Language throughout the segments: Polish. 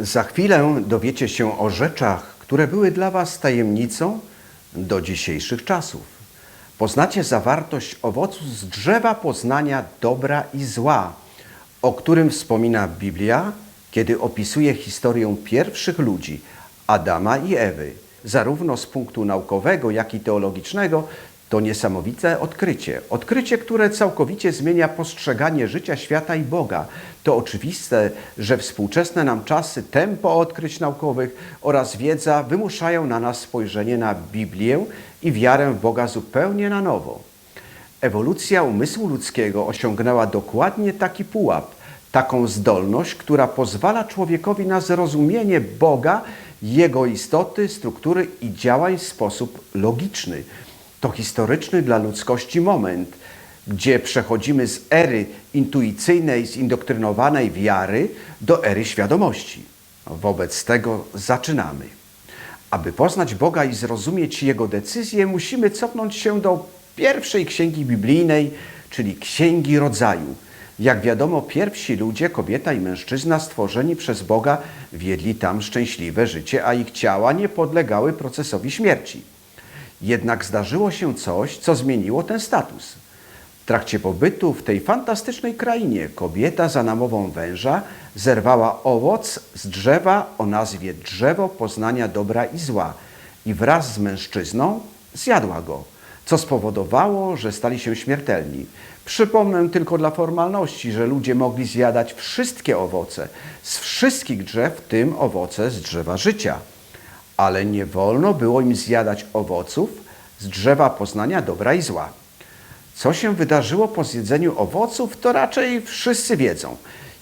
Za chwilę dowiecie się o rzeczach, które były dla Was tajemnicą do dzisiejszych czasów. Poznacie zawartość owocu z drzewa poznania dobra i zła, o którym wspomina Biblia, kiedy opisuje historię pierwszych ludzi, Adama i Ewy. Zarówno z punktu naukowego, jak i teologicznego to niesamowite odkrycie. Odkrycie, które całkowicie zmienia postrzeganie życia, świata i Boga. To oczywiste, że współczesne nam czasy, tempo odkryć naukowych oraz wiedza wymuszają na nas spojrzenie na Biblię i wiarę w Boga zupełnie na nowo. Ewolucja umysłu ludzkiego osiągnęła dokładnie taki pułap, taką zdolność, która pozwala człowiekowi na zrozumienie Boga, Jego istoty, struktury i działań w sposób logiczny. To historyczny dla ludzkości moment, gdzie przechodzimy z ery intuicyjnej, zindoktrynowanej wiary do ery świadomości. Wobec tego zaczynamy. Aby poznać Boga i zrozumieć Jego decyzje, musimy cofnąć się do pierwszej księgi biblijnej, czyli Księgi Rodzaju. Jak wiadomo, pierwsi ludzie, kobieta i mężczyzna stworzeni przez Boga, wiedli tam szczęśliwe życie, a ich ciała nie podlegały procesowi śmierci. Jednak zdarzyło się coś, co zmieniło ten status. W trakcie pobytu w tej fantastycznej krainie kobieta za namową węża zerwała owoc z drzewa o nazwie drzewo poznania dobra i zła i wraz z mężczyzną zjadła go, co spowodowało, że stali się śmiertelni. Przypomnę tylko dla formalności, że ludzie mogli zjadać wszystkie owoce z wszystkich drzew, w tym owoce z drzewa życia ale nie wolno było im zjadać owoców z drzewa poznania dobra i zła. Co się wydarzyło po zjedzeniu owoców, to raczej wszyscy wiedzą.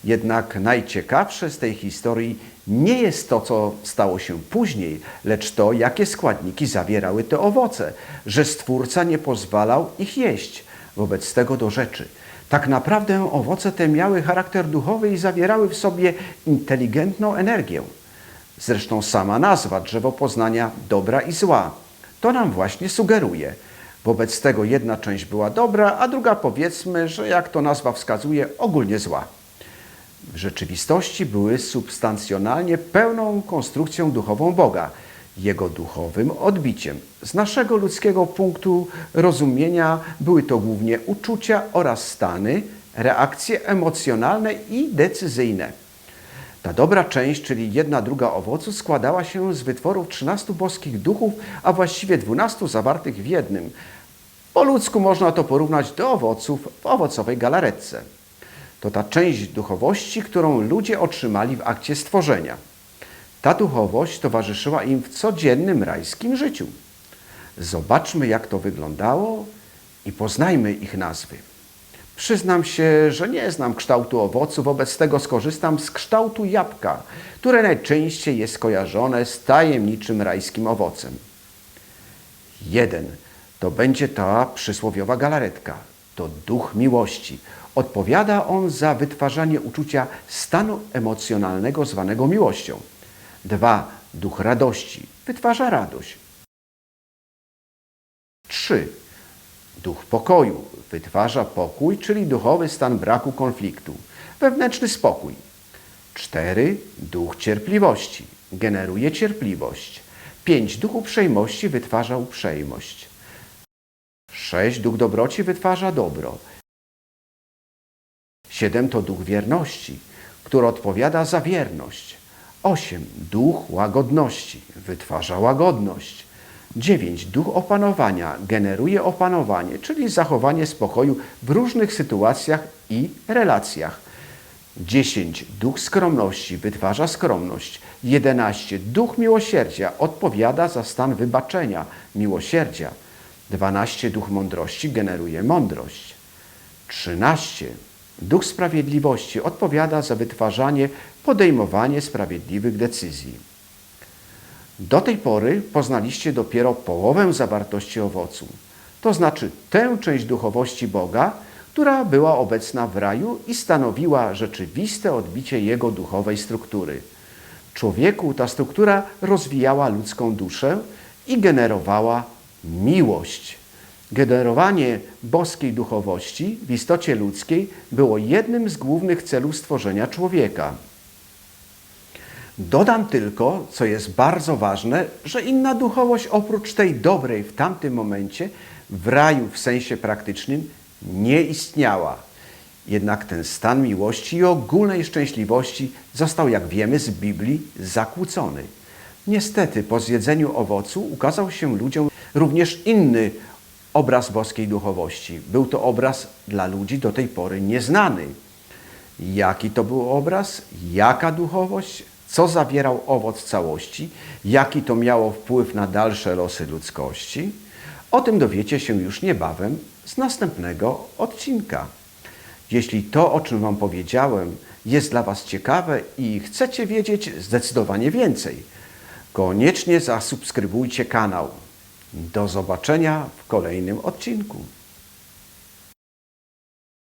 Jednak najciekawsze z tej historii nie jest to, co stało się później, lecz to, jakie składniki zawierały te owoce, że Stwórca nie pozwalał ich jeść. Wobec tego do rzeczy. Tak naprawdę owoce te miały charakter duchowy i zawierały w sobie inteligentną energię. Zresztą sama nazwa drzewo poznania dobra i zła to nam właśnie sugeruje. Wobec tego jedna część była dobra, a druga powiedzmy, że jak to nazwa wskazuje, ogólnie zła. W rzeczywistości były substancjonalnie pełną konstrukcją duchową Boga, jego duchowym odbiciem. Z naszego ludzkiego punktu rozumienia były to głównie uczucia oraz stany, reakcje emocjonalne i decyzyjne. Ta dobra część, czyli jedna druga owocu, składała się z wytworów 13 boskich duchów, a właściwie 12 zawartych w jednym. Po ludzku można to porównać do owoców w owocowej galaretce. To ta część duchowości, którą ludzie otrzymali w akcie stworzenia. Ta duchowość towarzyszyła im w codziennym rajskim życiu. Zobaczmy, jak to wyglądało i poznajmy ich nazwy. Przyznam się, że nie znam kształtu owocu, wobec tego skorzystam z kształtu jabłka, które najczęściej jest kojarzone z tajemniczym rajskim owocem. Jeden to będzie ta przysłowiowa galaretka. To duch miłości. Odpowiada on za wytwarzanie uczucia stanu emocjonalnego zwanego miłością. Dwa, duch radości. Wytwarza radość. Trzy, duch pokoju. Wytwarza pokój, czyli duchowy stan braku konfliktu. Wewnętrzny spokój. Cztery, duch cierpliwości. Generuje cierpliwość. Pięć, duch uprzejmości wytwarza uprzejmość. Sześć, duch dobroci wytwarza dobro. Siedem to duch wierności, który odpowiada za wierność. Osiem, duch łagodności wytwarza łagodność. 9. Duch opanowania generuje opanowanie, czyli zachowanie spokoju w różnych sytuacjach i relacjach. 10. Duch skromności wytwarza skromność. 11. Duch miłosierdzia odpowiada za stan wybaczenia, miłosierdzia. 12. Duch mądrości generuje mądrość. 13. Duch sprawiedliwości odpowiada za wytwarzanie, podejmowanie sprawiedliwych decyzji. Do tej pory poznaliście dopiero połowę zawartości owocu, to znaczy tę część duchowości Boga, która była obecna w raju i stanowiła rzeczywiste odbicie Jego duchowej struktury. Człowieku ta struktura rozwijała ludzką duszę i generowała miłość. Generowanie boskiej duchowości w istocie ludzkiej było jednym z głównych celów stworzenia człowieka. Dodam tylko, co jest bardzo ważne, że inna duchowość oprócz tej dobrej w tamtym momencie w raju w sensie praktycznym nie istniała. Jednak ten stan miłości i ogólnej szczęśliwości został, jak wiemy z Biblii, zakłócony. Niestety, po zjedzeniu owocu ukazał się ludziom również inny obraz boskiej duchowości. Był to obraz dla ludzi do tej pory nieznany. Jaki to był obraz? Jaka duchowość? Co zawierał owoc całości? Jaki to miało wpływ na dalsze losy ludzkości? O tym dowiecie się już niebawem z następnego odcinka. Jeśli to, o czym Wam powiedziałem, jest dla Was ciekawe i chcecie wiedzieć zdecydowanie więcej, koniecznie zasubskrybujcie kanał. Do zobaczenia w kolejnym odcinku.